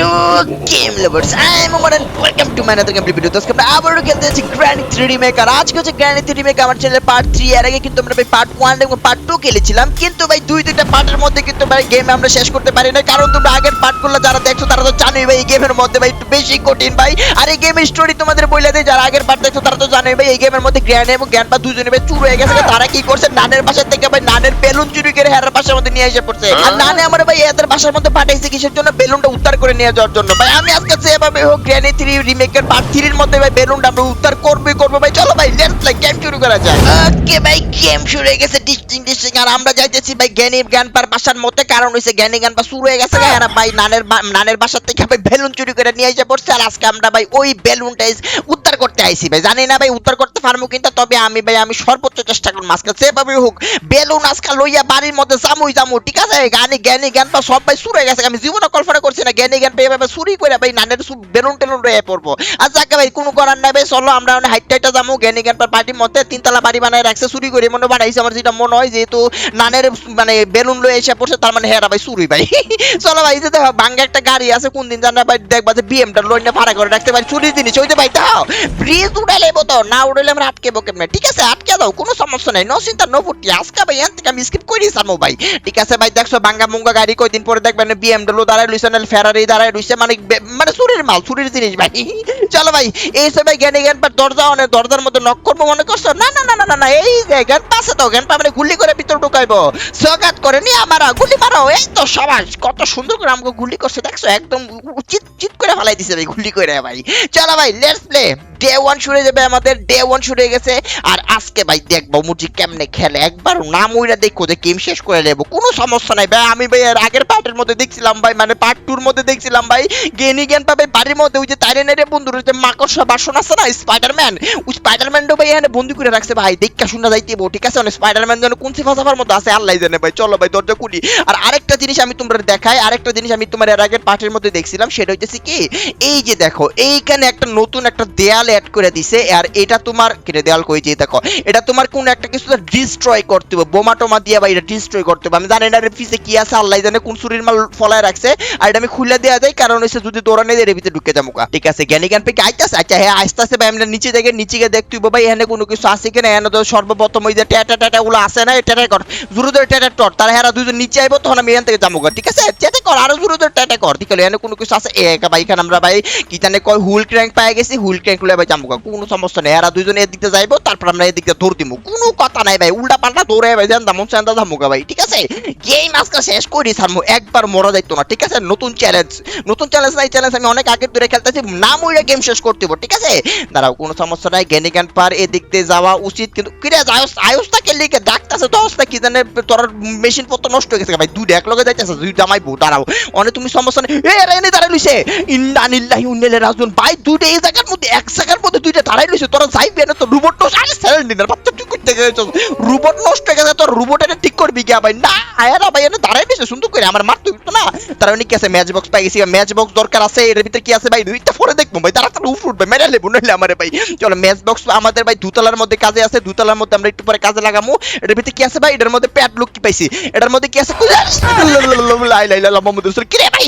Hello game lovers I am Omar and welcome to my another gameplay video দোস্ত আমরা আবারও খেলতে যাচ্ছি গ্র্যান্ড 3D মেকার আজকে হচ্ছে গ্র্যান্ড 3D মেকার আমার চ্যানেলের পার্ট 3 এর আগে কিন্তু আমরা ভাই পার্ট 1 এবং পার্ট 2 খেলেছিলাম। কিন্তু ভাই দুই দুইটা পার্টের মধ্যে কিন্তু ভাই গেম আমরা শেষ করতে পারি না কারণ তোমরা আগের পার্টগুলো যারা দেখছ তারা তো জানোই ভাই এই গেমের মধ্যে ভাই একটু বেশি কঠিন ভাই। আর এই গেমের স্টোরি তোমাদের বলে দেয় যারা আগের পার্ট দেখছ তারা তো জানোই ভাই এই গেমের মধ্যে জ্ঞান এবং দুজনে ভাই চুর হয়ে গেছে। তারা কি করছে? নানের বাসার থেকে ভাই নানের বেলুন চুরি করে হেরার বাসার মধ্যে নিয়ে এসে পড়ছে। আর নানে আমার ভাই এদের বাসার মধ্যে পাঠাইছে কিসের জন্য? বেলুনটা উদ্ধার করে নিয়ে যাওয়ার জন্য। ভাই আমি আজকে হোক গ্র্যানি থ্রি রিমেকের পার্ট থ্রির মধ্যে ভাই বেলুনটা আমরা উদ্ধার করবে করব। ভাই চলো ভাই লেটস প্লে গেম শুরু করা যাক। ওকে ভাই গেম শুরু হয়ে গেছে ডিস্টিং ডিস্টিং আর আমরা যাইতেছি ভাই জ্ঞান পার বাসার মধ্যে। কারণ হইছে পা শুরু হয়ে গেছে। আর ভাই নানের নানের বাসার থেকে ভাই বেলুন চুরি করে নিয়ে এসে পড়ছে। আর আজকে আমরা ভাই ওই বেলুনটা উদ্ধার করতে আইছি ভাই। জানি না ভাই উদ্ধার করতে পারব কিন্তু তবে আমি ভাই আমি সর্বোচ্চ চেষ্টা করব। আজকে যেভাবে হোক বেলুন আজকে লইয়া বাড়ির মধ্যে জামুই জামু ঠিক আছে? গানি জ্ঞানী জ্ঞান পা সব ভাই শুরু হয়ে গেছে। আমি জীবনে কল্পনা করছি না জ্ঞানী জ্ঞান ভাই চুরি করে ভাই নানের বেলুন টেলুন রয়ে পড়ব। আর যাকে ভাই, কোনো করার নাই ভাই, চলো আমরা হাইট টাইটা যাব, জ্ঞানী জ্ঞান পার পার্টির মধ্যে, তিনতলা বাড়ি বানায় রাখছে, চুরি করে মনে বানাইছে, আমার যেটা মনে হয় যেহেতু নানের মানে বেলুন লয়ে এসে পড়ছে, তার মানে হেরা ভাই চুরি ভাই। চলো ভাই যে দেখো, ভাঙ্গা একটা গাড়ি আছে, কোন দিন জানা ভাই, দেখবা যে বিএমটা লোন না ভাড়া করে রাখতে পারি, চুরির জিনিস, ওই যে ভাই, দাও ব্রিজ উড়ালে তো, না উড়ালে আমরা আটকে বকে ঠিক আছে, আটকে দাও, কোনো সমস্যা নাই, নো চিন্তা, নো আজকে ভাই, এখান থেকে আমি স্কিপ করে দিয়েছিলাম ভাই। ঠিক আছে ভাই, দেখছ, ভাঙ্গা মুঙ্গা গাড়ি কয়দিন পরে দেখবেন বিএমডব্লিউ দাঁড়ায় লইছে না ফেরারি দাঁড়ায় লইছে মানে মানে চুরির মাল জিনিস ভাই। চলো ভাই, এই সব ভাই জ্ঞানী জ্ঞান দরজা অনেক দরজার মধ্যে নক করব, মনে করছ? না না না না না এই জ্ঞান পাশে তো, জ্ঞান মানে গুলি করে ভিতর ঢুকাইবো। করে নি গুলি মারো, এই তো সবাই, কত সুন্দর করে আমাকে গুলি করছে, দেখছ? একদম চিত চিত করে দিছে ভাই, গুলি করে ভাই। চলো ভাই লেটস প্লে ডে ওয়ান শুরু যাবে আমাদের ডে ওয়ান শুরু গেছে। আর আজকে ভাই দেখব মুজি কেমনে খেলে, একবার নাম ওইরা যে গেম শেষ করে নেব, কোনো সমস্যা নাই ভাই, আমি ভাই আগের পার্টের মধ্যে দেখছিলাম ভাই মানে পার্ট টুর মধ্যে দেখছিলাম ভাই গেনি জ্ঞান পাবে বাড়ির মধ্যে, ওই যে তাইরে নেড়ে বন্ধুর যে মাকড়সা বাসন আছে না স্পাইডারম্যান ওই স্পাইডারম্যানও ভাই এখানে বন্দি করে রাখছে ভাই দেখা শুনে যাইতে ঠিক আছে? মানে স্পাইডারম্যান যেন কোন সিফাসাফার মধ্যে আছে, আল্লাহ জানে ভাই, চলো ভাই, দরজা খুলি। আর আরেকটা জিনিস আমি তোমরা দেখাই, আরেকটা জিনিস আমি তোমার এর আগের পার্টের মধ্যে দেখছিলাম, সেটা হইতেছে কি, এই যে দেখো, এইখানে একটা নতুন একটা দেয়াল অ্যাড করে দিছে, আর এটা তোমার কেটে দেয়াল কই যে দেখো, এটা তোমার কোন একটা কিছু ডিস্ট্রয় করতে হবে, বোমা টোমা দিয়ে বা এটা ডিস্ট্রয় করতে হবে, আমি জানি না এর পিছে কি আছে, আল্লাহ জানে কোন সুরির মাল ফলায় রাখছে, আর এটা আমি খুলে দেওয়া যায় কারণ হচ্ছে যদি দৌড়ানে এর ভিতরে ঢুকে যাব ঠিক আছে জ্ঞানী জ্ঞান পেকে আইতাছে আচ্ছা হ্যাঁ আস্তে আস্তে ভাই, আমরা নিচে দেখে, নিচে গিয়ে দেখতে ভাই, এখানে কোনো কিছু আছে কিনা? এখানে তো সর্বপ্রথম ওই যে ট্যাটা ট্যাটা গুলো আছে না ট্যাটা কর। জোরে জোরে ট্যাটা টর তারা হেরা দুজন নিচে আইবো, তখন আমি এখান থেকে যাব ঠিক আছে? ট্যাটা কর, আরও জোরে জোরে ট্যাটা কর। ঠিক আছে, এখানে কোনো কিছু আছে? এ ভাই, এখানে আমরা, ভাই, কি জানে কয়, হুল ক্র্যাঙ্ক পাই গেছি, হুল ক্র্যাঙ্ক লয়ে ভাই যাব। কোনো সমস্যা নেই। এরা দুজন এদিকে যাইবো, তারপর আমরা এদিকে দৌড় দিবো কোনো কথা নাই, ভাই, উল্টা পাল্টা দৌড়ে ভাই জান দামন চান্দা যাব ভাই, ঠিক আছে? গেম আজকে শেষ করি সারমু একবার মরা যাইতো না, ঠিক আছে? নতুন চ্যালেঞ্জ নতুন চ্যালেঞ্জ নাই চ্যালেঞ্জ আমি অনেক আগে ধরে খেলতেছি না মইরা গেম শেষ করতে হইবো, ঠিক আছে? দাঁড়াও কোনো সমস্যা নাই জ্ঞানী জ্ঞান পার এদিক দিয়ে যাওয়া উচিত কিন্তু কিরে আয়ুষ আয়ুষটা কে লিখে ডাকতেছে? তো অবস্থা কি জানে তোর মেশিন পত্র নষ্ট হয়ে গেছে ভাই দুইটা এক লগে যাইতেছে দুই জামাইবো দাঁড়াও। অনেক তুমি সমস্যা নেই। এ রেনে দাঁড়াই লইছে। ইন্নানিল্লাহি উন্নেলে রাজুন ভাই দুইটা এই জায়গার মধ্যে এক জায়গার মধ্যে দুইটা দাঁড়াই লইছে তোরা যাইবি না তো রোবট নষ্ট আরে সেলেন দিনের বাচ্চা তুই করতে গেছো রোবট নষ্ট হয়ে গেছে তোর রোবট এটা ঠিক করবি কি ভাই। না আয়ারা ভাই এনে দাঁড়াই লইছে সুন্দর করে আমার মারতে হইতো না। তার মানে কি আছে ম্যাচ বক্স পাই গেছি ম্যাচ দরকার আছে, এর ভিতরে কি আছে ভাই? দুইটা পরে দেখব ভাই, তাড়াতাড়ি উফ উঠবে নইলে আমারে ভাই। চলো আমাদের ভাই দুতলার মধ্যে কাজে আছে, দুতলার মধ্যে আমরা একটু পরে কাজে ভিতরে কি আছে ভাই? এটার মধ্যে প্যাড লুক কি পাইছি? এটার মধ্যে কি আছে? লাই লাই লাই মোহাম্মদ রসুল কি ভাই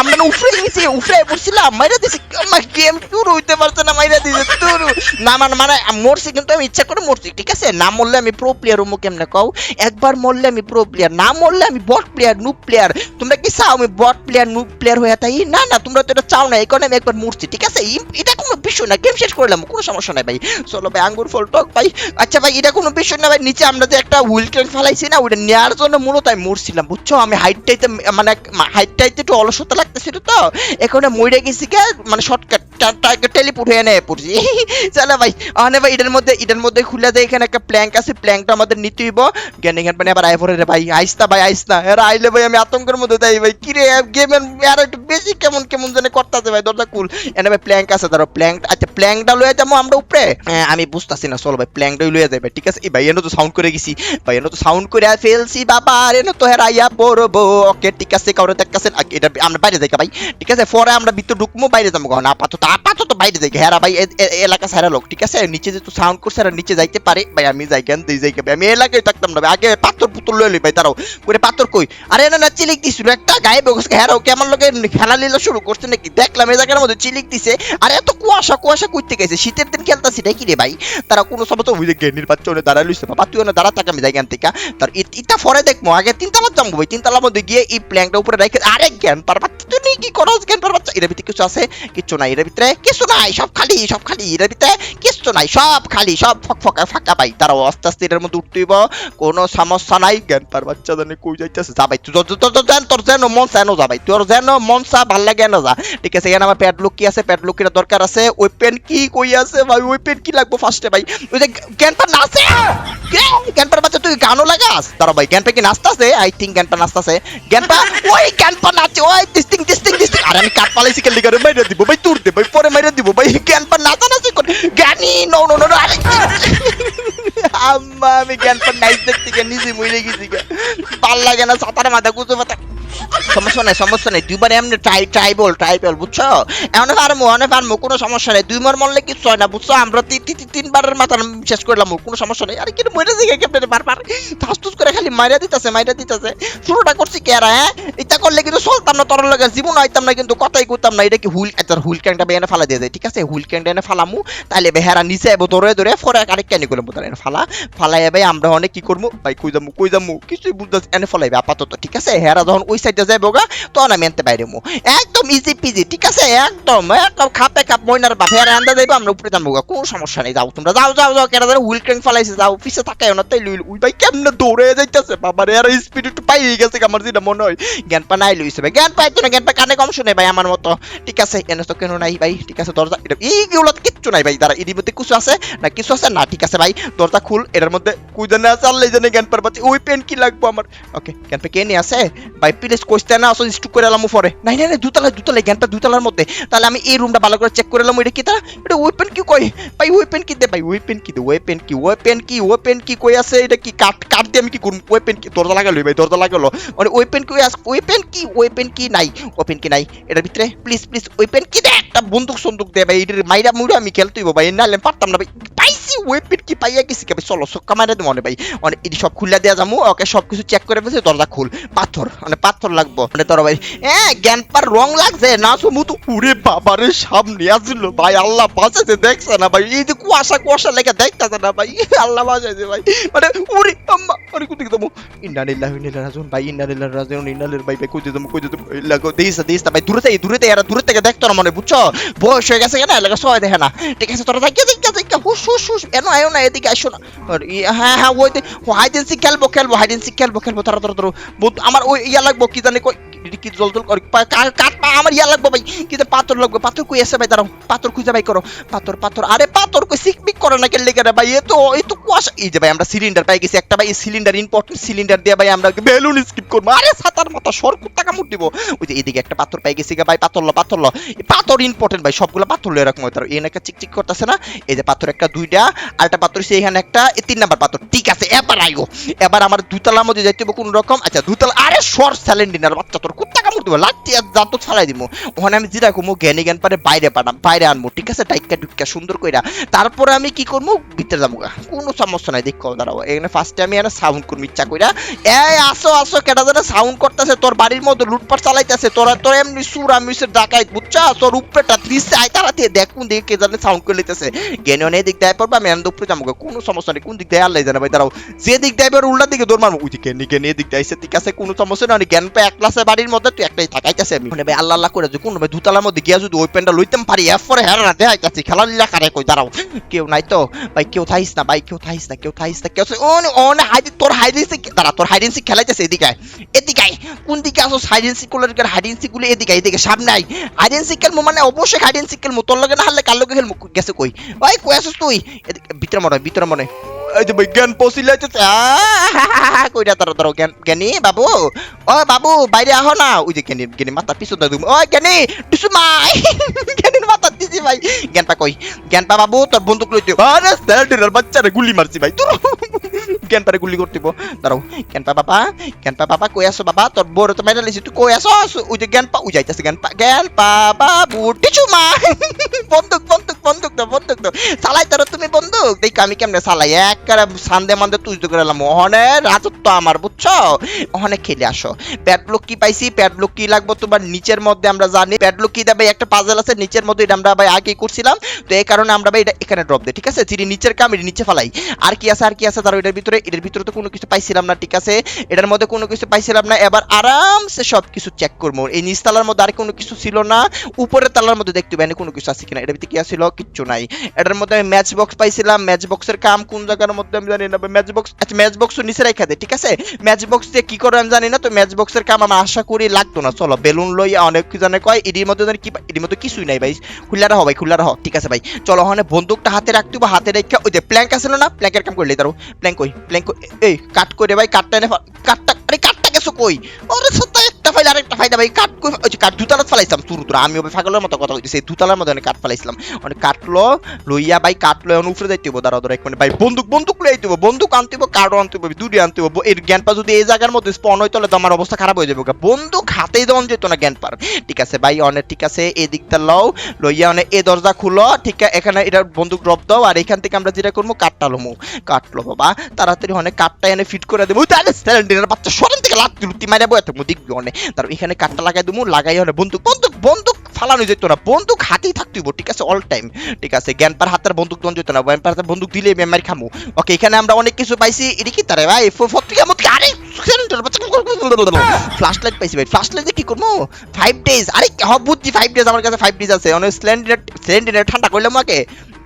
আমরা না উফরে গেছি, উফরে পড়ছিলাম মাইরা দিছি। আমার গেম শুরু হইতে পারছে না, মাইরা দিছে তুরু না মানে মানে মরছি কিন্তু আমি, ইচ্ছা করে মরছি, ঠিক আছে? না মরলে আমি প্রো প্লেয়ার হমু কেমনে কও? একবার মরলে আমি প্রো প্লেয়ার না মরলে আমি বট প্লেয়ার নুব প্লেয়ার তোমরা কি চাও আমি বট প্লেয়ার নুব প্লেয়ার হয়ে তাই না না, তোমরা তো এটা চাও না, এই কারণে আমি একবার মরছি, ঠিক আছে? এটা কোনো বিষয় না গেম শেষ করলাম কোনো সমস্যা নাই ভাই। চলো ভাই, আঙ্গুর, ফল, টক, ভাই। আচ্ছা ভাই, এটা কোনো বিষয় না ভাই, নিচে আমরা যে একটা হুইল ট্রেন ফেলাইছি না ওটা নেওয়ার জন্য মূলত আমি মরছিলাম, বুঝছ? আমি হাইটটাইতে মানে হাইটটাইতে একটু অলসতা লাগতেছিল তো এখানে মরে গেছি কে মানে শর্টকাট টেলিপোর্ট হয়ে নেয় পড়ছি। চলো ভাই আনে ভাই, এটার মধ্যে এটার মধ্যে খুলে দেয় এখানে একটা প্ল্যাঙ্ক আছে প্ল্যাঙ্কটা আমাদের নিতে হইব। জ্ঞান এখান মানে আবার আইফোনের রে ভাই আইসতা ভাই আইসতা এরা আইলে ভাই, আমি আতঙ্কের মধ্যে দেয় ভাই, কি রে গেমের আর একটু বেশি কেমন কেমন জানে করতে মারতাছে ভাই দরজা কুল এনে ভাই প্ল্যাঙ্ক আছে ধরো প্ল্যাঙ্ক আচ্ছা প্ল্যাঙ্কটা লয়ে যাব আমরা উপরে? হ্যাঁ, আমি বুঝতাছি না চলো ভাই প্ল্যাঙ্কটাই লয়ে যাবে ঠিক আছে? ভাই এনে তো সাউন্ড করে গেছি। ভাই এনে তো সাউন্ড করে ফেলছি বাবা আর এনে তো হেরাইয়া পড়ব। ওকে ঠিক আছে কারও দেখতেছে এটা আমরা বাইরে যাই ভাই ঠিক আছে? পরে আমরা ভিতরে ঢুকবো বাইরে যাব না আপাতত আপাতত বাইরে যাই হেরা ভাই এলাকা সারা লোক ঠিক আছে? নিচে যেহেতু সাউন্ড করছে আর নিচে যাইতে পারে। ভাই আমি যাই কেন দিই যাই আমি এলাকায় থাকতাম না আগে পাথর পুতুল লইলি ভাই তারাও করে পাথর কই? আরে না না চিলিক দিছিল একটা গায়ে বগস হেরাও কেমন লোকে খেলা লীলা শুরু করছে নাকি দেখলাম এই জায়গার মধ্যে চিলিক দিছে আর এত কুয়াশা কুয়াশা করতে গেছে শীতের দিন খেলতাছি নাকি রে ভাই তারা কোনো সময় তো বুঝে গেনির বাচ্চা ওনে দাঁড়ায় লইছে বাবা তুই ওনে দাঁড়া থাক আমি যাই থেকে তার ইটা পরে দেখব আগে তিনতলা যাব ভাই তিনতলার মধ্যে গিয়ে এই প্ল্যাঙ্কটা উপরে রেখে আরে জ্ঞান পার বাচ্চা তুই কি করস জ্ঞান পার বাচ্চা এর ভিতরে কিছু আছে কিছু নাই এর ভিতরে কিছু নাই সব খালি সব খালি এর ভিতরে কিছু নাই সব খালি সব ফক ফকা ফাঁকা পাই তারাও আস্তে আস্তে এর মধ্যে উঠতেইব কোনো সমস্যা নাই জ্ঞান পার বাচ্চা জানে কই যাইতেছে যা ভাই তুই তোর- তোর তোর যেন তোর যেন মন চায় যা ভাই তোর যেন মন চা, ভালো লাগে না যা। ঠিক আছে এখানে আমার প্যাড লুক কি আছে প্যাড লুকের দরকার আছে। ওই পেন কি কই আছে ভাই ওই পেন কি লাগবে ফার্স্টে ভাই? ওই যে জ্ঞান পার নাচে জ্ঞান পার বাচ্চা তুই গানও লাগাস তারা ভাই জ্ঞান পা কি নাচতাছে? আই থিঙ্ক জ্ঞান পা নাচতাছে। জ্ঞান পা ওই জ্ঞান পা নাচে ওই দিস্তিং দিস্তিং দিস্তিং আরে আমি কাট পালাইছি কেন লিগারে মাইরা দিব ভাই তুর দে ভাই পরে মাইরা দিব ভাই। জ্ঞান পা নাচা নাচি করে জ্ঞানী নো নো নো আরে আম্মা, আমি জ্ঞান পা নাইস দেখতে গিয়ে, নিজে মরে গেছি। ভালো লাগে না সাঁতার মাথা কুচো মাথা সমস্যা নাই সমস্যা নাই। দুইবার এমনি ট্রাই ট্রাইবল ট্রাইবল বুঝছ? এমন পারমু অনেক পারমু, কোনো সমস্যা নেই। দুইবার মরলে কিছু হয় না, বুঝছ? আমরা তিন তিন তিনবারের মাথা শেষ করলাম কোনো সমস্যা নেই। আরে কিন্তু মরে দিকে কেমনে বারবার? ফুস করে খালি মাইরা দিতেছে মাইরা দিতেছে। শুরুটা করছি কে আর হ্যাঁ? এটা করলে কিন্তু চলতাম না, তোর লাগে জীবন হইতাম না, কিন্তু কথাই করতাম না। এটা কি হুল একটা হুল ক্যাংটা বেনে ফালা দিয়ে যায়, ঠিক আছে? হুল ক্যাংটা এনে ফালামু তাহলে বেহারা নিচে এবো ধরে ধরে পরে আরেক ক্যানি করব তার এনে ফালা। ফালাই ভাই আমরা অনেক কি করব ভাই, কই যাব কই যাব কিছুই বুঝতে এনে ফলাইবে আপাতত, ঠিক আছে? হেরা যখন ওই সাইডে যাইবো গা তখন আমি এনতে বাইরে একদম ইজি পিজি ঠিক আছে? একদম একদম খাপে খাপ মইনার বাপ হেরা আন্দা যাইবো, আমরা উপরে যাব গা। কোনো সমস্যা নেই, যাও তোমরা। যাও যাও যাও কেন হুইল ক্যাং ফালাইছে, যাও, পিছে তাকায় না তাই লুইল উই ভাই কেমনে দৌড়ে যাইতেছে? বাবা রে আর স্পিড একটু পাই গেছে আমার যেটা মনে হয়। জ্ঞান পা নাই লইছে ভাই, জ্ঞান পাইতো না, জ্ঞান পা কানে কম শুনে ভাই, আমার মতো। ঠিক আছে, এনে তো কেন নাই ভাই, ঠিক আছে, দরজা, এটা এইগুলো কিচ্ছু নাই ভাই, দাঁড়া এর মধ্যে কিছু আছে, না কিছু আছে? না, ঠিক আছে ভাই, দরজা খুল, এটার মধ্যে কুই জানে আল্লাহ জানে জ্ঞান পার পাচ্ছি, ওই পেন কি লাগবো আমার? ওকে জ্ঞান পা কে নিয়ে আছে? ভাই প্লিজ কইতে না আসলে স্টুক করে এলাম পরে নাই নাই দুতলায় দুতলায় জ্ঞান পা দুতলার মধ্যে। তাহলে আমি এই রুমটা ভালো করে চেক করে এলাম, এটা কি তা এটা ওই পেন কি কই? ভাই ওই পেন কি দে, ভাই ওই পেন কি দে ওই পেন কি ওই পেন কি ওই পেন কি কই আছে? এটা কি কাট কাট দিয়ে আমি কি করব? ওই পেন কি, দরজা লাগালো ভাই, দরজা লাগালো। মানে ওই পেন কি আস ওই পেন কি ওই পেন কি নাই? ওই পেন কি নাই? এটার ভিতরে প্লিজ প্লিজ ওই পেন কি দে? একটা বন্দুক সন্দুক দে ভাই, এটার মাইরা মুড়া আমি খেলতেইব ভাই, নাহলে পারতাম না ভাই। পাইছি ওই পেন কি পাইয়া গেছি কে ভাই? চলো সক্কা মাইরা দেবো ভাই। মানে এটি সব খুলে দেওয়া যাব ওকে সব কিছু চেক করে ফেলছে, দরজা খুল। পাথর মানে পাথর লাগবো। মানে তোর ভাই হ্যাঁ জ্ঞান পার রং লাগছে? না সমু তো পুরে বাবারে, সামনে আসলো ভাই, আল্লাহ বাঁচাছে দেখছে না ভাই? এই যে কুয়াশা কুয়াশা লেগে দেখতেছে না ভাই? আল্লাহ বাঁচাইছে ভাই। মানে উরে আম্মা, আরে ইন্নালিল্লাহি ওয়া ইন্না ইলাইহি রাজিউন। ভাই, ইন্নালিল্লাহি রাজিউন, ইন্নালিল্লাহি ভাই ভাই, কই যাব কই যাব লাগো দেইস দেইস ভাই, দূরে থেকে দূরে থেকে, এরা দূরে থেকে দেখতো না মনে, বুঝছ? বয়স হয়ে গেছে কেন? লাগা সবাই দেখে না। ঠিক আছে, তোরা দেখ দেখ দেখ। হুস হুস হুস এনো আয়ো না, এদিকে আসো না। আর হ্যাঁ হ্যাঁ ওই হাইড এন্ড খেলব খেলব হাইড এন্ড খেলব খেলব তারা তারা তারা আমার ওই ইয়া লাগবো কি জানি কই জল জল করে? আমার ইয়া লাগবো ভাই। কিন্তু পাথর লাগবে? পাথর কই আছে ভাই? দাঁড়াও, পাথর খুঁজে ভাই করো। পাথর পাথর। আরে পাথর কই? করে না কেন লেগে ভাই? এ তো তো কুয়াশা। এই যে ভাই, আমরা সিলিন্ডার পাই গেছি। একটা ভাই সিলিন্ডার ইম্পর্টেন্ট সিলিন্ডার দিয়ে ভাই আমরা বেলুন স্কিপ করব। আরে সাতার মাথা, সর দিব। ওই যে এদিকে একটা পাথর পাই গেছি ভাই। পাথর লো পাথর লো। পাথর ইম্পর্টেন্ট ভাই, সবগুলো পাথর লো এরকম হয় তার এই একটা চিকচিক করতেছে না? এই যে পাথর একটা, দুইটা আর একটা পাথর সে এখানে একটা তিন নাম্বার পাথর। ঠিক আছে, এবার আইগো এবার আমার দুতলার মধ্যে যাইতে হবে কোন রকম আচ্ছা দুতলা আরে শর্ট স্যালেন্ডিনার বাচ্চা তোর কুত্তা কামড় দিব লাগতে আর যা তো ছাড়াই দিব ওখানে আমি জ্ঞানী পারে বাইরে পাঠাম বাইরে আনব ঠিক আছে? ডুইকা সুন্দর কইরা। তারপরে আমি কি করব ভিতরে যাব কোনো সমস্যা নাই, দেখো দাঁড়াবো এখানে ফার্স্টে আমি সাউন্ড করব ইচ্ছা কইরা। এই, আসো আসো কেটা সাউন্ড করতেছে, তোর বাড়ির মধ্যে লুটপাট চালাইতেছে, তোরা তোর এমনি সুর আমি ডাকাই তোর উপরেটা ত্রিশ আয় দেখ, কোন কে জানে সাউন্ড করে লিতেছে জ্ঞানী অনেক দিক দেয় আমি এখানে উপরে যাব কোনো সমস্যা নেই, কোন দিক দেয় আল্লাহ জানে ভাই, দাঁড়াও। যে দিক দেয় উল্টা দিকে দৌড় মারবো ওই দিকে নিকে নিয়ে দিক দেয় ঠিক আছে? কোনো সমস্যা নেই, জ্ঞান পে এক ক্লাসে বাড়ির মধ্যে তুই একটাই থাকাইতেছে আমি। মানে ভাই, আল্লাহ আল্লাহ করে কোন ভাই দুতলার মধ্যে গিয়া যদি ওই প্যান্টটা লইতাম পারি, এরপরে হ্যাঁ না দেখাইতেছি। খেলা লীলা কারে কই? দাঁড়াও। কেউ নাই তো? ভাই, কেউ থাইস না, ভাই, কেউ থাইস না, কেউ থাইস না, কেউ ওন ওন হাইডি তোর হাইডেন্সি দাঁড়া, তোর হাইডেন্সি খেলাইতেছে এদিকে। এদিকে। কোন দিকে আসো হাইডেন্সি গুলোর হাইডেন্সি গুলো এদিকে এদিকে সামনে আই হাইডেন্সি খেলব মানে অবশ্যই হাইডেন্সি খেলব তোর লগে না হারলে কার লগে খেলব গেছে কই? ভাই কই আসিস তুই? ভিতরে মনে হয়, ভিতরে মনে হয়। এই যে জ্ঞান যাইতেছে কইরা তারা ধরো জ্ঞান জ্ঞানী বাবু ও বাবু বাইরে আহ না ওই যে জ্ঞানী জ্ঞানী মাথা পিছু দাদু ও জ্ঞানী দুসুমাই জ্ঞানীর মাথা দিছি ভাই জ্ঞান পা কই জ্ঞান পা বাবু তোর বন্দুক লইতে আরে স্যান্ডেলের বাচ্চারে গুলি মারছি ভাই তোর জ্ঞান গুলি করতে দাঁড়াও জ্ঞান বাবা জ্ঞান পা বাবা, কই আসো বাবা? তোর বড় তো মেডাল তুই কই আসো ওই যে জ্ঞান পা উই যাইতেছে জ্ঞান পা। জ্ঞান পা, বাবু, টিচু মা। বন্দুক বন্দুক বন্দুক দাও বন্দুক দাও। চালাই তোর তুমি বন্দুক। দেখ আমি কেমনে চালাই এক সান্দে মান্দে তুই তো ওহনে রাজত্ব আমার, বুঝছ? ওহনে খেলে আসো। প্যাডলক কি পাইছি? প্যাডলক কি লাগবো তোমার? নিচের মধ্যে আমরা জানি প্যাডলক কি দেবে একটা পাজল আছে, নিচের মধ্যে এটা আমরা ভাই আগে করছিলাম। তো এই কারণে আমরা ভাই এটা এখানে ড্রপ দিই, ঠিক আছে? চিরি নিচের কাম নিচে ফালাই, আর কি আছে, আর কি আছে? তার এটার ভিতরে এটার ভিতরে তো কোনো কিছু পাইছিলাম না, ঠিক আছে? এটার মধ্যে কোনো কিছু পাইছিলাম না। এবার আরামসে সব কিছু চেক করব। এই নিচ তালার মধ্যে আর কোনো কিছু ছিল না। উপরের তালার মধ্যে দেখতে পাইনি কোনো কিছু আছে কিনা। এটার ভিতরে কি আছিল? কিচ্ছু নাই। এটার মধ্যে আমি ম্যাচ বক্স পাইছিলাম। ম্যাচ বক্সের কাম কোন জায়গার মধ্যে আমি জানি না ম্যাচ বক্স আচ্ছা ম্যাচ বক্স নিচে রেখে দে, ঠিক আছে? ম্যাচ বক্স দিয়ে কি করে আমি জানি না, তো ম্যাচ বক্সের কাম আমি আশা করি লাগতো না। চলো, বেলুন লইয়া অনেক জানে কয় এটির মধ্যে জানি কি এটির মধ্যে কিছুই নাই ভাই। খুললা রাখো ভাই, খুললা রাখো ঠিক আছে ভাই। চলো, ওখানে বন্দুকটা হাতে রাখতে হাতে রেখে ওই যে প্ল্যাঙ্ক আছিল না প্ল্যাঙ্কের কাম করলে দাঁড়ো প্ল্যাঙ্ক কই? প্ল্যাঙ্ক এই কাট করে ভাই কাটটা এনে কাটটা আরে কাটটা গেছো কই? ওরে সত্যি ফাইল আরেকটা ফাইল ভাই কই ওই যে কাট দুতালা ফালাইছিলাম তুরু তুরু আমি ওই ফাগলের মতো কথা কইতেছি, এই দুতালার মধ্যে অনেক কাট ফালাইছিলাম। অনেক কাটলো লইয়া ভাই কাটলো এখন উপরে যাইতে হইব, দাঁড়াও দাঁড়াও এক মিনিট, ভাই বন্দুক বন্দুক লই আইতে বন্দুক আনতে হইব কার্ডও আনতে হইব দুটি আনতে হইব, এর জ্ঞানপা যদি এই জায়গার মধ্যে স্পন হয় তাহলে তো আমার অবস্থা খারাপ হয়ে যাবে। বন্দুক হাতেই দেওয়া যেত না জ্ঞানপার ঠিক আছে ভাই অনেক ঠিক আছে এদিকটা লও, লইয়া অনেক এ দরজা খুলো, ঠিক এখানে এটা বন্দুক ড্রপ দাও, আর এখান থেকে আমরা যেটা করব, কাঠটা লমু। কাটলো বাবা তাড়াতাড়ি অনেক কাঠটা এনে ফিট করে দেবো। তাহলে স্যালেন্ডারের বাচ্চা সরেন থেকে লাত্তি লুত্তি মারে বয়ে থাকব, দেখবি অনেক তার এখানে কাঠটা লাগাই দেবো লাগাই অনেক বন্দুক বন্দুক বন্দুক ফালানো যেত না, বন্দুক হাতেই থাকতে হইব, ঠিক আছে অল টাইম ঠিক আছে জ্ঞানপার হাতের বন্দুক দন যেত না জ্ঞানপার হাতের বন্দুক দিলে মেমারি খামু। ওকে এখানে আমরা অনেক কিছু পাইছি, এটা কি তারে ভাই ফত্রিকা মত আরে ফ্ল্যাশ লাইট পাইছি ভাই ফ্ল্যাশ লাইট কি করব? ফাইভ ডেজ আরে বুঝছি ফাইভ ডেজ আমার কাছে ফাইভ ডেজ আছে, অনেক স্ল্যান্ডিনের স্ল্যান্ডিনের ঠান্ডা করলাম আমাকে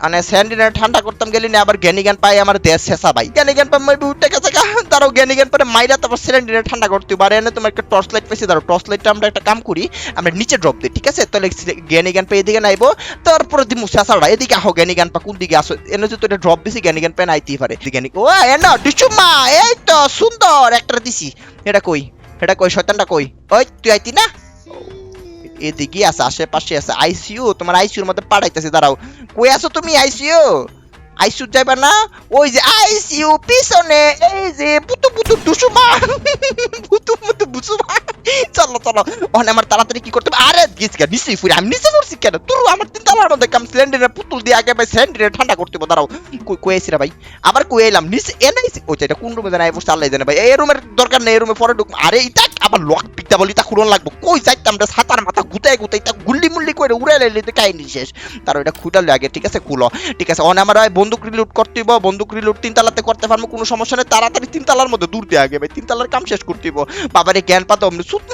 মানে স্যান্ডিনের ঠান্ডা করতাম, গেলি না আবার জ্ঞান পাই আমার দেশ শেষা ভাই। জ্ঞান পাই মই উঠে গেছে তারও জ্ঞান পরে মাইরা তারপর স্যান্ডিনের ঠান্ডা করতে পারে এনে তোমার একটা টর্চ লাইট পাইছি, ধরো টর্চ লাইটটা আমরা একটা কাম করি, আমরা নিচে ড্রপ দিই, ঠিক আছে? তাহলে জ্ঞান পাই এদিকে নাইবো। তারপরে দিমু শেষাটা এদিকে আহো জ্ঞান পা কোন দিকে আসো? এনে যদি এটা ড্রপ দিছি, জ্ঞান পাই নাইতেই পারে। জ্ঞানী, ও, এনো, ডিসুমা, এই তো সুন্দর, একটা দিছি। এটা কই? এটা কই? শয়তানটা কই? ওই, তুই আইতি না? এদিকে আছে, আশেপাশে আছে। আইসিউ তোমার আইসিউর মধ্যে পাঠাইতেছে, দাঁড়াও। কই আছো তুমি আইসিউ আইসিউ যাইবা না? ওই যে আইসিউ পিছনে, এই যে পুতু পুতু দুসুমা পুতু চলো চলো। ওখানে আমার তাড়াতাড়ি কি করতে হবে? আরে, গিস গা নিচে ফুরে। আমি কেন? তোর আমার তিন তালার মধ্যে কাম সিলিন্ডারের পুতুল দিয়ে আগে ভাই ঠান্ডা করতে হবে দাঁড়াও। রে ভাই? আবার কই এলাম ওই এটা কোন রুমে জানাই বসে আল্লাহ জানে ভাই। এই রুমের দরকার নেই এই রুমে পরে ঢুক আরে, এটা আবার লক পিকটা বলি তা খুলন কই সাতার মাথা তা গুল্লি মুল্লি করে উড়ে লাইলে তো কাহিনী শেষ। তার ওইটা খুঁটালে আগে, ঠিক আছে? খুলো। ঠিক আছে অনে আমার বন্দুক রিলুট করতে হইব। বন্দুক রিলুট তিন তালাতে করতে পারব, কোনো সমস্যা নেই। তাড়াতাড়ি তিন তালার মধ্যে দূর দিয়ে আগে ভাই। তিন তালার কাম শেষ করতে হইব। বাবারে জ্ঞান পাতো অমনি সুত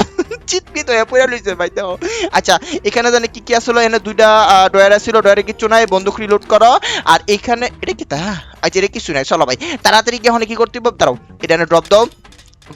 চিৎপিত হয়ে পড়ে লইছে ভাই, দেখো। আচ্ছা এখানে জানে কি কি আসলো? এখানে দুইটা ডয়ার ছিল ডয়ারে কিছু নাই, বন্দুক রিলোড করো। আর এখানে, এটা কি তা? আচ্ছা এটা কিছু নাই, চলো ভাই। তাড়াতাড়ি গিয়ে কি করতে হবে? দাঁড়াও, এটা ড্রপ দাও।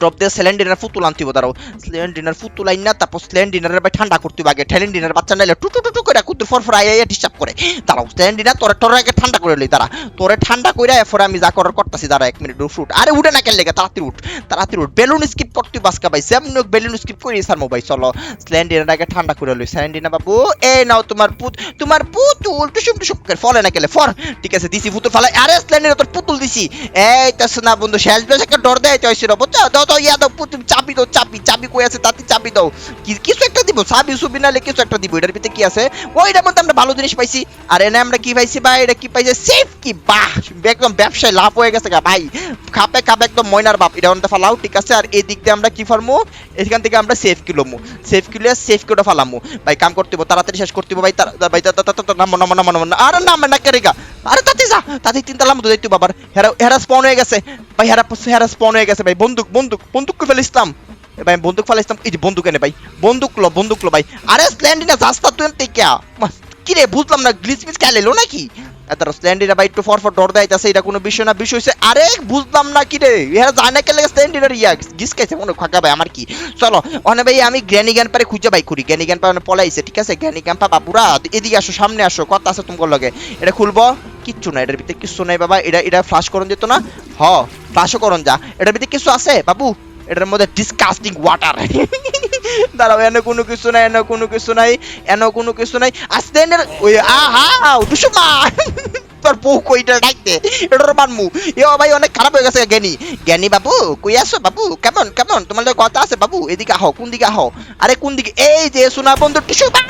ড্রপ দিয়ে স্যালেন্ডিনার ফুতুল আনতে হবে দাঁড়াও। স্যালেন্ডিনার ফুতুল আইন না, তারপর স্যালেন্ডিনারের ভাই ঠান্ডা করতে আগে। স্যালেন্ডিনার বাচ্চা নাইলে টু টু টু করে কুতুর ফর ফর আই আই ডিস্টার্ব করে। দাঁড়াও স্যালেন্ডিনার তোরে তোরে আগে ঠান্ডা করে লই, দাঁড়া। তোরে ঠান্ডা করে এরপর আমি যা করার করতেছি, দাঁড়া, এক মিনিট শুট আরে উঠে না কেন লেগে, তাড়াতাড়ি উঠ তাড়াতাড়ি উঠ। বেলুন স্কিপ করতে বাসকা ভাই সেমন বেলুন স্কিপ করি স্যার মোবাইল, চলো। স্যালেন্ডিনার আগে ঠান্ডা করে লই স্যালেন্ডিনা বাবু এই নাও তোমার পুত, তোমার পুতুল, টুসুম টুসুম করে, ফলে না কেলে, ফর। ঠিক আছে, দিছি, পুতুল ফলে আরে স্যালেন্ডিনা তোর পুতুল দিছি। এই তো শোনা বন্ধু, শেষ বেশ একটা ডর দেয় চাইছিল বুঝছ? দাও দাও, ইয়া দাও, পুতুল, চাবি দাও, চাবি চাবি কই আছে? তাতে চাবি দাও। কি- কিছু একটা দিব, চাবি, সুবি নালে কিছু একটা দিব, এটার ভিতরে কি আছে? ওইটার মধ্যে আমরা ভালো জিনিস পাইছি। আর, এনে আমরা কি পাইছি ভাই? এটা কি পাইছে? সেফ কি? বাহ, একদম ব্যবসায় লাভ হয়ে গেছে গা ভাই। খাপে খাপে একদম ময়নার বাপ। এটা অন্তে ফালাও, ঠিক আছে? আর এই দিক দিয়ে আমরা কি ফার্মু? এখান থেকে আমরা সেফ কিলোমু সেফ কিলো সেফ কিলো ফালামু। ভাই, কাম করতে তাড়াতাড়ি শেষ করতে ভাই ভাই নামো নামো নামো নামো আরে, নামে না কেরেগা আরে, তাতে যা, তাতে তিন তালার মধ্যে দেখতে বাবার হেরা হেরা স্পন হয়ে গেছে। ভাই, হেরা হেরা স্পন হয়ে গেছে, ভাই। বন্দুক বন্দুক বন্দুক বন্দুক ফেলে ইসলাম? ভাই, বন্দুক ফেলে এই যে বন্দুক এনে ভাই, বন্দুক লো বন্দুক লো ভাই। আরে, স্ল্যান্ডিনা রাস্তা তুই কি রে বুঝলাম না, গ্লিচ মিস খেলে নাকি? ভাই একটু ডর এটা কোনো বিষয় না, বিষয় আরে বুঝলাম না কি রে জানে কে ইয়া মনে খাকা ভাই, আমার কি? চলো, অনে ভাই, আমি পারে খুঁজে ভাই করি জ্ঞানী জ্ঞান পারে পলাইছে, ঠিক আছে? পা বাপুরা এদিকে আসো, সামনে আসো, কথা আছে তোমার লগে। এটা খুলবো? কিচ্ছু নাই এটার ভিতরে কিচ্ছু নাই বাবা, এটা এটা ফ্লাশ করন যেত না? হ ফ্লাশও করন যা। এটার ভিতরে কিছু আছে? বাবু, এটার মধ্যে ডিসকাস্টিং ওয়াটার দাঁড়াও, এনে কোনো কিছু নাই, এনে কোনো কিছু নাই কোনো কিছু নাই। আস্তে এনে, ওই দুশুমা তোর বউ কইটা ডাকতে এটার মানমু ভাই অনেক খারাপ হয়ে গেছে জ্ঞানী। জ্ঞানী বাবু, কই আসো বাবু? কেমন কেমন? তোমার কথা আছে বাবু? এদিকে আহো, কোন দিকে আহো? আরে, কোন দিকে? এই যে, সোনা বন্ধু টিস্যু ভাই,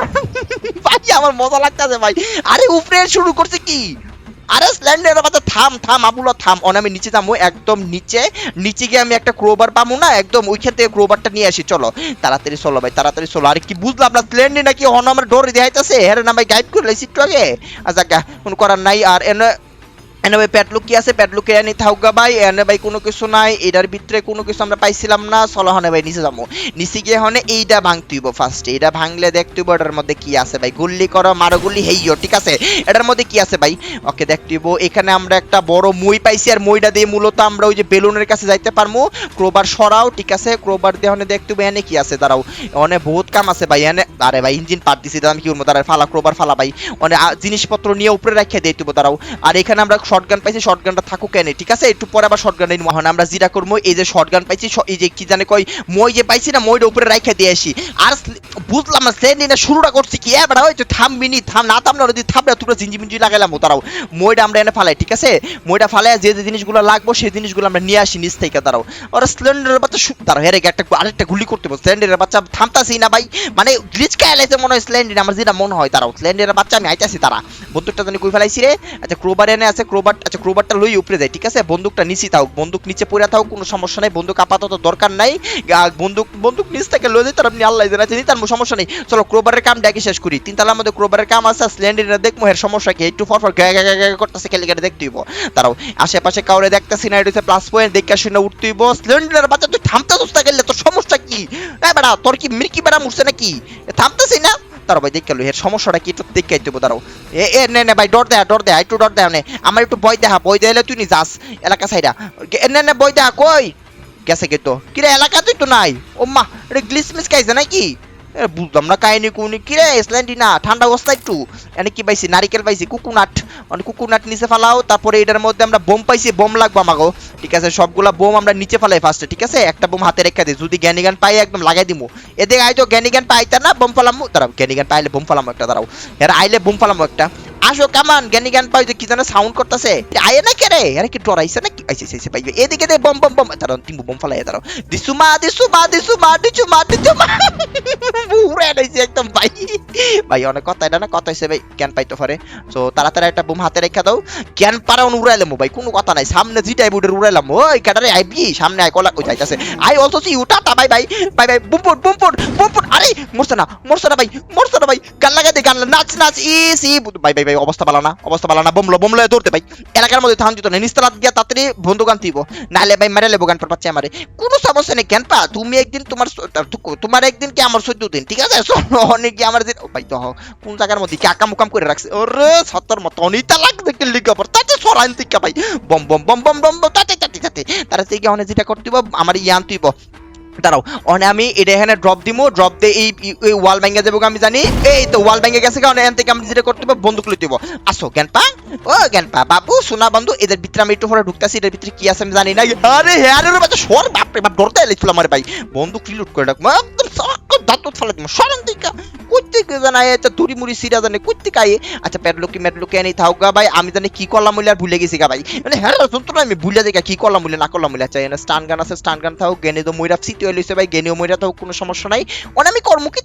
আমার মজা লাগতেছে ভাই। আরে, উপরে শুরু করছে কি? আরে স্ল্যান্ডের কথা, থাম থাম, আবুলো, থাম। অন, আমি নিচে যাব, একদম নিচে। নিচে গিয়ে আমি একটা ক্রোবার পাবো না, একদম ওইখান থেকে ক্রোবারটা নিয়ে আসি, চলো। তাড়াতাড়ি চলো ভাই, তাড়াতাড়ি চলো। আর কি বুঝলাম না স্ল্যান্ডে নাকি অন, আমার ডোর দেখাইতেছে। হ্যাঁ না ভাই গাইড করে লাইছি একটু আগে। আচ্ছা কোনো করার নাই, আর এনে এনে ভাই প্যাটলুক কি আছে? প্যাটলুকে এনে থাকুক ভাই। এনে ভাই, কোনো কিছু নাই। এটার ভিতরে কোনো কিছু আমরা পাইছিলাম না। চলো হনে ভাই, নিচে যাব। নিচে গিয়ে হনে এইটা ভাঙতেইব ফার্স্টে এটা ভাঙলে দেখতেইব এটার মধ্যে কি আছে ভাই। গুল্লি করো, মারো গুল্লি হেইও ঠিক আছে? এটার মধ্যে কি আছে ভাই? ওকে দেখতেইব এখানে আমরা একটা বড় মই পাইছি। আর মইটা দিয়ে মূলত আমরা ওই যে বেলুনের কাছে যাইতে পারব ক্রোবার সরাও, ঠিক আছে? ক্রোবার দিয়ে হনে দেখতেইব এনে কি আছে। দাঁড়াও। অনেক বহুত কাম আছে ভাই। এনে, আরে ভাই, ইঞ্জিন পার্ট দিছি আমি কি বলব? দাঁড়ায় ফালা, ক্রোবার ফালা, ভাই। অনেক জিনিসপত্র নিয়ে উপরে রাখিয়ে দেবো, দাঁড়াও। আর এখানে আমরা শর্টগান পাইছি শর্টগানটা থাকুক কেন, ঠিক আছে? একটু পরে আবার শর্টগান নিয়ে মহান, আমরা যেটা করব। এই যে শর্টগান পাইছি এই যে কি জানে কই মই যে পাইছি না মইটা উপরে রাখে দিয়ে আসি। আর বুঝলাম না, সে নিয়ে শুরুটা করছি কি? এবার ওই তো থামবি নি থাম, না থাম না যদি থামবে তোমরা জিঞ্জি মিঞ্জি লাগাইলাম তারাও মইটা আমরা এনে ফালাই, ঠিক আছে? মইটা ফালাই যে যে জিনিসগুলো লাগবো, সেই জিনিসগুলো আমরা নিয়ে আসি নিচ থেকে, দাঁড়াও। ওরা স্লেন্ডারের বাচ্চা দাঁড়াও, হেরে একটা আরেকটা গুলি করতে হবে স্লেন্ডারের বাচ্চা থামতাছি না ভাই। মানে গ্লিচ খাইলাইছে মনে হয় স্লেন্ডার, আমার যেটা মনে হয় তারাও স্লেন্ডারের বাচ্চা আমি আইতাছি তারা বন্দুকটা জানি কই ফেলাইছি রে? আচ্ছা ক্রোবার এনে আছে ক্রোবার আচ্ছা ক্রোবারটা লই উপরে যায়, ঠিক আছে? বন্দুকটা নিচে থাকুক, বন্দুক নিচে পড়ে থাক কোনো সমস্যা নাই। বন্দুক আপাতত দরকার নাই। বন্দুক বন্দুক নিচ থেকে লয়ে যেতে আপনি আল্লাহ জানা চিনি তার সমস্যা নেই। চলো, ক্রোবারের কাম ডাকি শেষ করি। তিন তিনতলার আমাদের ক্রোবারের কাম আছে স্ল্যান্ডারের দেখব এর সমস্যা কি? একটু ফর ফর গা গা গা গা করতেছে, খেলে গেলে দেখতে হইব। তারাও আশেপাশে কাউরে দেখতেছি না, এটা প্লাস পয়েন্ট দেখে শুনে উঠতে হইব। স্ল্যান্ডারের বাচ্চা থামতে দোস্তা গেলে তোর সমস্যা কি? এ বেড়া, তোর কি মির্কি বেড়া মুড়ছে নাকি? থামতেছি না? তার ভাই, দেখে এর সমস্যাটা কি? একটু দেখে দেবো, দাঁড়াও। এ এ, নে নে ভাই, ডর দেয়া ডর দেয়া একটু ডর দেয়া নে। আমার একটু বই দেখা বই দেয়ালে তুই নি যাস এলাকা সাইডা নে নে বই দেখা, কই? গেছে কিন্তু কিরে এলাকা তুই তো নাই। ও মা এটা গ্লিস মিস খাইছে নাকি? বুঝলাম না, কাহিনি কুনি কিরে স্ল্যান্ডি না ঠান্ডা অবস্থা একটু। এনে কি পাইছি? নারিকেল পাইছি, কুকুনাট। মানে কুকুনাট নিচে ফালাও, তারপরে এটার মধ্যে আমরা বোম পাইছি, বোম লাগবো আমাকে ঠিক আছে, সবগুলা বোম আমরা নিচে ফেলাই ফার্স্টে ঠিক আছে? একটা বোম হাতে রেখে দিই, যদি জ্ঞানী গান পাই একদম লাগাই দিমু। এদিকে আইতো জ্ঞানী গান পাইতা না, বোম ফালামু? তারা জ্ঞানী গান পাইলে বোম ফালামু একটা, দাঁড়াও। এর আইলে বোম ফালামু একটা। আসো কামান জ্ঞানী গান পাই কি যেন সাউন্ড করতেছে। আয়ে না কে রে? আরে কি ডরাইছে নাকি? আইছে আইছে পাইবে এদিকে দে, বম বম বম। দাঁড়াও তিন বোম ফেলাই দাঁড়াও। দিসুমা দিসুমা দিসুমা দিসুমা দিসুমা। উড়ে নাইছে একদম, ভাই। ভাই, অনেক কথা, এটা না কথা হইছে, ভাই, জ্ঞান পাইতে পারে। তো তাড়াতাড়ি একটা বোম হাতে রেখে দাও। জ্ঞান পারাউন উড়াইলাম ভাই, কোনো কথা নাই। সামনে জিটাই বুটের উড়াইলাম ওই কাটারে আইবি সামনে আই কলা যাইতাছে। আই অলসো সি উটা টা বাই বাই বাই বাই বুমপুট বুমপুট বুমপুট আরে, মরছে না মরছে না, ভাই, মরছে না, ভাই। গান লাগাই দে, গান নাচ নাচ ই ভাই ভাই ভাই অবস্থা না অবস্থা না। বমলো বমলো দৌড়তে ভাই। এলাকার মধ্যে থাম দিত না নিস্তারাত গিয়া তাড়াতাড়ি বন্ধু গান দিব নাহলে ভাই মেরে লেবো গান পাচ্ছে আমারে। কোনো সমস্যা নেই কেন তুমি একদিন তোমার তোমার একদিন কি আমার চোদ্দ দিন, ঠিক আছে? অনেক কি আমার দিন। ভাই তো কোন জায়গার মধ্যে কি আকাম উকাম করে রাখছে? ওরে সত্তর মতো, অনিতা লাগবে কি লিখা পর তাতে সরাইন টিকা ভাই। বম বম বম বম বম তাতে তাতে তাতে। তারা থেকে অনেক যেটা করতে আমার ইয়ান তুইব দাঁড়াও, অনে আমি এটা এখানে ড্রপ দিমু ড্রপ দিয়ে এই ওয়াল ভেঙে যাব আমি জানি। এই তো ওয়াল ভেঙে গেছে কারণ এখান থেকে আমি যেটা করতে হবে বন্দুক লইতে হইব। আসো, জ্ঞানপা। ও, জ্ঞানপা, বাবু, সোনা বন্ধু, এদের ভিতরে আমি একটু পরে ঢুকতেছি, এদের ভিতরে কি আছে আমি জানি না। আরে হ্যাঁ রে, বাচ্চা, সর, বাপ রে, বাপ ডরতে এলেছিল আমার ভাই। বন্দুক রিলোড করে রাখব। একদম সরক দাঁত ফেলে দিব। সরন দিকা। কইতে কে জানা এটা তুরি মুড়ি সিরা জানে কইতে কাই আচ্ছা প্যাডলুকি মেডলুকি এনে থাও গা ভাই, আমি জানি কি করলাম বলে আর ভুলে গেছি গা ভাই। মানে হ্যাঁ না আমি ভুলে যাই কি করলাম বলে, না করলাম বলে আচ্ছা এনে স্টান গান আছে, স্টান গান থাও, গেনে তো মইরা সিটি হইছে ভাই গেনিও মইরা তো কোনো সমস্যা নাই। অনামি কর্ম কি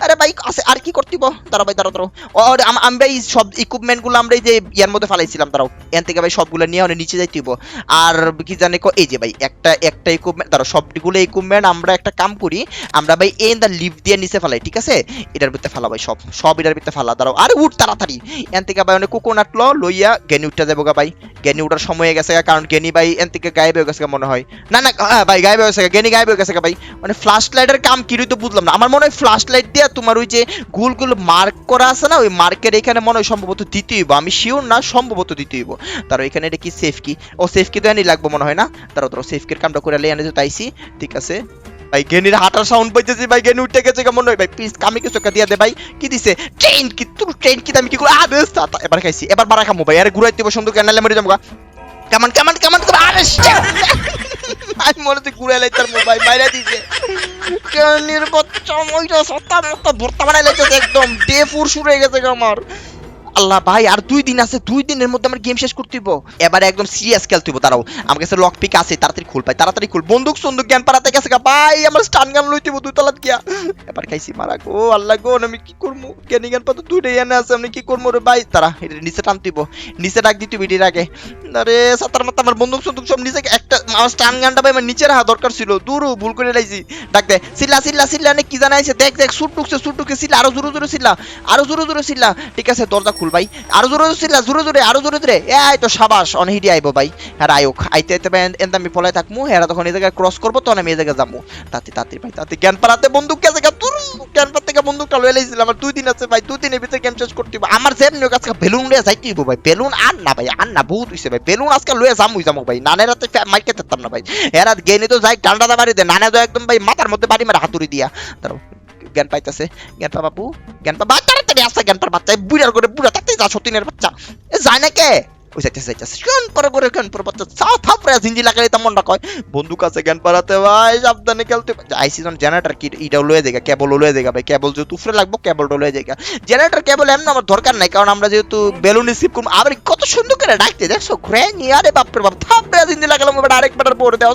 আরে ভাই আছে আর কি করতিব দাঁড়া ভাই দাঁড়া দাঁড়াও। আর আম- আমি ভাই সব ইকুইপমেন্টগুলো আমরা এই যে ইয়ার মধ্যে ফেলাইছিলাম দাঁড়াও। এন থেকে ভাই সবগুলো নিয়ে অনেক নিচে যাইতে হইব। আর কি জানে কো এই যে ভাই একটা একটা ইকুইপমেন্ট দাঁড়াও সবগুলো ইকুইপমেন্ট আমরা একটা কাম করি আমরা ভাই এন দা লিফট দিয়ে নিচে ফেলাই ঠিক আছে? এটার ভিতরে ফেলা ভাই সব সব এটার ভিতরে ফেলা দাঁড়াও। আরে উঠ তাড়াতাড়ি। এন থেকে ভাই অনেক কোকোনাট ল লইয়া গেনি উঠতে যাব গা ভাই। গেনি উঠার সময় হয়ে গেছে কারণ গেনি ভাই এন থেকে গায়েব হয়ে গেছে মনে হয়। না না হ্যাঁ, ভাই গায়েব হয়ে গেছে গেনি গায়েব হয়ে গেছে ভাই। মানে ফ্ল্যাশ লাইটের কাম কি তো বুঝলাম না। আমার মনে হয় ফ্ল্যাশ লাইট দিয়ে তোমার ওই যে গুল গুল মার্ক করা আছে না, ওই মার্কের এখানে মনে হয় সম্ভবত হইব। আমি শিওর না, সম্ভবত হইব। তার এখানে এটা কি সেফ কি ও সেফ কি তো এনে লাগবো মনে হয় না? তারা তোর সেফ কির কামটা করে লেয়ানে তো তাইছি ঠিক আছে। ভাই, গেনির হাঁটার সাউন্ড পাইতেছি ভাই, গেনি উঠে গেছে কেমন নয় ভাই প্লিজ কামি কিছু একটা দিয়ে দে ভাই। কি দিছে? ট্রেন কি তোর ট্রেন কি আমি কি করে? সাতা। এবার খাইছি। এবার বারা খামো ভাই। আরে ঘুরাই দিব সুন্দর কেনালে মরে যাব কেমন কেমন কেমন আরে! আমি মনে হচ্ছে ঘুরে লাইতার মোবাইল বাইরে দিছে। গেনির বাচ্চা মইটা সত্তা মত্তা ভর্তা বানাই লাইতেছে একদম। ডে ফুর শুরু হয়ে গেছে আমার। আল্লাহ ভাই, আর দুই দিন আছে, দুই দিনের মধ্যে আমার গেম শেষ করতে হইব এবারে একদম সিরিয়াস খেলতে হইব, দাঁড়াও। আমার কাছে লক পিক আছে, তাড়াতাড়ি খুল ভাই, তাড়াতাড়ি খুল। বন্দুক সন্দুক জ্ঞান পাড়াতে গেছে গা ভাই, আমার স্টান গান লইতে হইব দুই তলাত গিয়া। এবার খাইছি, মারা গো, আল্লাহ গো, আমি কি করব জ্ঞানী জ্ঞান পাতা দুইটাই এনে আছে, আমি কি করব রে ভাই? তারা এটা নিচে টানতে হইব নিচে ডাক দিতে হইব আগে। আরে, সাতার মাত্র আমার বন্দুক সন্দুক সব নিচে একটা, আমার স্টান গানটা ভাই, আমার নিচে রাখা দরকার ছিল। দূরও ভুল করে লাইছি। ডাক দে, সিল্লা সিল্লা সিল্লা কি জানাইছে? দেখ দেখ সুট টুকছে সুট টুকছে সিল্লা, আরও জোরে জোরে, সিল্লা, আরও জোরে জোরে, সিল্লা। ঠিক আছে, দরজা খুল ভাই। আরও জোরে জোরে সিল্লা জোরে জোরে, আরও জোরে জোরে। এ আই তো সাবাস অনহিডি আইবো ভাই। হ্যাঁ আয়োক আইতে আইতে ভাই, এন আমি পলাই থাকমু। হ্যাঁ তখন এই জায়গায় ক্রস করব, তখন আমি এই জায়গায় যাব তাতে তাতে ভাই, তাতে। জ্ঞান পাড়াতে বন্দুক গেছে গা তুর জ্ঞান পাড় থেকে বন্দুকটা লয়ে লাইছিলাম আমার দুই দিন আছে ভাই, দুই দিনের ভিতরে গেম শেষ করতে হইব। আমার সেম নিয়োগ আজকে বেলুন লয়ে যাইতে হইব ভাই। বেলুন আর না ভাই, আর না, বহুত হইছে ভাই। বেলুন আজকে লয়ে যামুই, যামু ভাই। নানের হাতে মাইকে থাকতাম না ভাই। এরা গেনি তো যাই ডান্ডাটা বাড়ি দে। নানে তো একদম ভাই মাথার মধ্যে বাড়ি মারে হাতুড়ি দিয়া। দাঁড়াও জ্ঞান পাইতেছে। জ্ঞান পা বাবু জ্ঞান পা বাচ্চা তাড়াতাড়ি আসছে, জ্ঞান পার বাচ্চা বুড়ার করে বুড়া তাড়াতাড়ি যা সতীনের বাচ্চা। এ যায় না কে? ওই যাইতেছে যাইতেছে। জ্ঞান পরে জ্ঞান পরে বাচ্চা রে জিঞ্জি না কয়, বন্দুক আছে জ্ঞান পারাতে ভাই, সাবধানে খেলতে আইসি জন জেনারেটর কি ইটাও লয়ে দেগা কেবল লয়ে দেগা ভাই, কেবল যেহেতু উফরে লাগবো, কেবলটা লয়ে দেগা জেনারেটর কেবল এমন আমার দরকার নাই, কারণ আমরা যেহেতু বেলুন রিসিভ করব, আবার কত সুন্দর করে ডাকতে, দেখছ? ঘুরে আরে বাপরে বাপ, থাপ রে জিঞ্জি লাগালাম, এবার আরেক বেটার পরে দেওয়া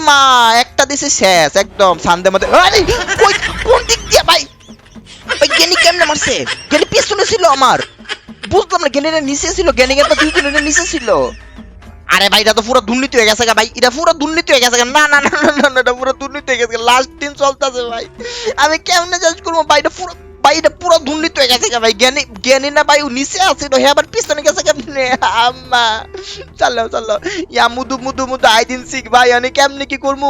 ডিসুমা একটা দিছে শেষ একদম সান্দে মধ্যে। কোন দিক দিয়ে ভাই? ভাই কেমনে মারছে? গেনি পিছনে ছিল আমার। বুঝলাম না গেনিটা নিচে ছিল গেনি গেনটা দুই জনের নিচে ছিল? আরে ভাই এটা তো পুরো দুর্নীতি হয়ে গেছে ভাই। এটা পুরো দুর্নীতি হয়ে গেছে না না না না, না এটা পুরো দুর্নীতি হয়ে গেছে লাস্ট দিন চলতেছে ভাই। আমি কেমনে জাজ করব ভাই? এটা পুরো ভাই এটা পুরো দুর্নীতি হয়ে গেছে ভাই। জ্ঞানী জ্ঞানী না ভাই নিচে আছে হ্যাঁ আবার পিছনে গেছে কেমনে? আম্মা। চলো চলো। ইয়া মুদু মুদু মুদু আই দিন শিখ ভাই, আমি কেমনে কি করব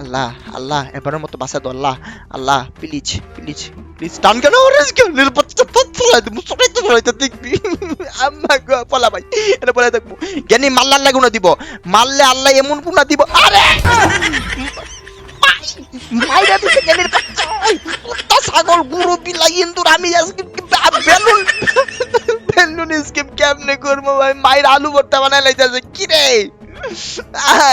আল্লাহ আল্লাহ, এবারের মতো বাসা দো, আল্লাহ আল্লাহ প্লিজ প্লিজ প্লিজ টান কেন ওরেঞ্জ কেন নিরাপত্তা পত্র দিমু তো হয়তো দেখবি। আম্মা গো, পলা ভাই, এটা বলে দেখব জ্ঞানী মাল্লা আল্লাহ দিব মারলে আল্লাহ এমন গুণা দিব, আরে! মাইরা দিছে ওই, কুত্তা ছাগল গুরু বিলাই ইন্দুর আমি আজকে বেলুন বেলুন স্কিপ কেমনে করব ভাই? মায়ের আলু ভর্তা বানাই লাইতেছে কি রে?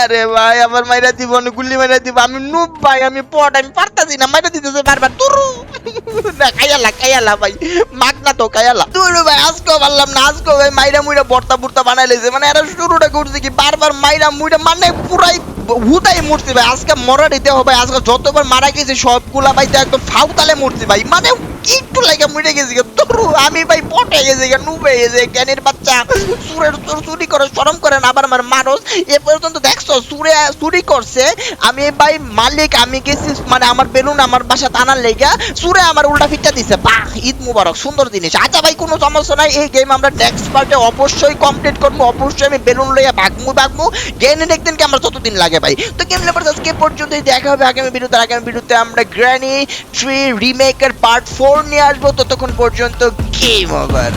আরে ভাই আমার মাইরা দিব গুল্লি মাইরা দিব। আমি নুব ভাই, আমি পট, আমি পারতাছি না, মাইরা দিতেছে বারবার। তুরু না, খাইয়ালা খাইয়ালা ভাই, মাগ না তো, খাইয়ালা। তুরু ভাই আজকে পারলাম না আজকে ভাই মাইরা মুইরা ভর্তা ভর্তা বানাই লাইছে মানে এরা শুরুটা করছে কি, বারবার মাইরা মুইরা মানে পুরাই হুতাই মূর্তি ভাই। আজকে মরা দিতে হবে আজকে যতবার মারা গেছে, সবগুলা ভাই তো একদম ফাউতালে মূর্তি ভাই। মানে একটু লাগে মরে গেছি। তোরু আমি ভাই পটে গেছি নুবে গেছে জ্ঞানের বাচ্চা। সুরের সুর চুরি করে, শরম করে না, আবার আমার মানুষ। এ পর্যন্ত দেখছ, সুরে, চুরি করছে। আমি ভাই মালিক, আমি গেছি মানে আমার বেলুন আমার বাসা টানার লেগা, সুরে আমার উল্টা ফিটটা দিছে। বাহ, ঈদ মুবারক, সুন্দর জিনিস। আচ্ছা ভাই, কোনো সমস্যা নাই, এই গেম আমরা নেক্সট পার্টে অবশ্যই কমপ্লিট করব, অবশ্যই আমি বেলুন লইয়া ভাগমু ভাগমু। গেনে দেখতেন কি আমার যতদিন লাগে ভাই। তো গেম লেবার আজকে পর্যন্ত দেখা হবে আগামী ভিডিওতে আগামী ভিডিওতে আমরা গ্র্যানি ট্রি রিমেকের পার্ট ফোর নিয়ে আসব ততক্ষণ পর্যন্ত গেম ওভার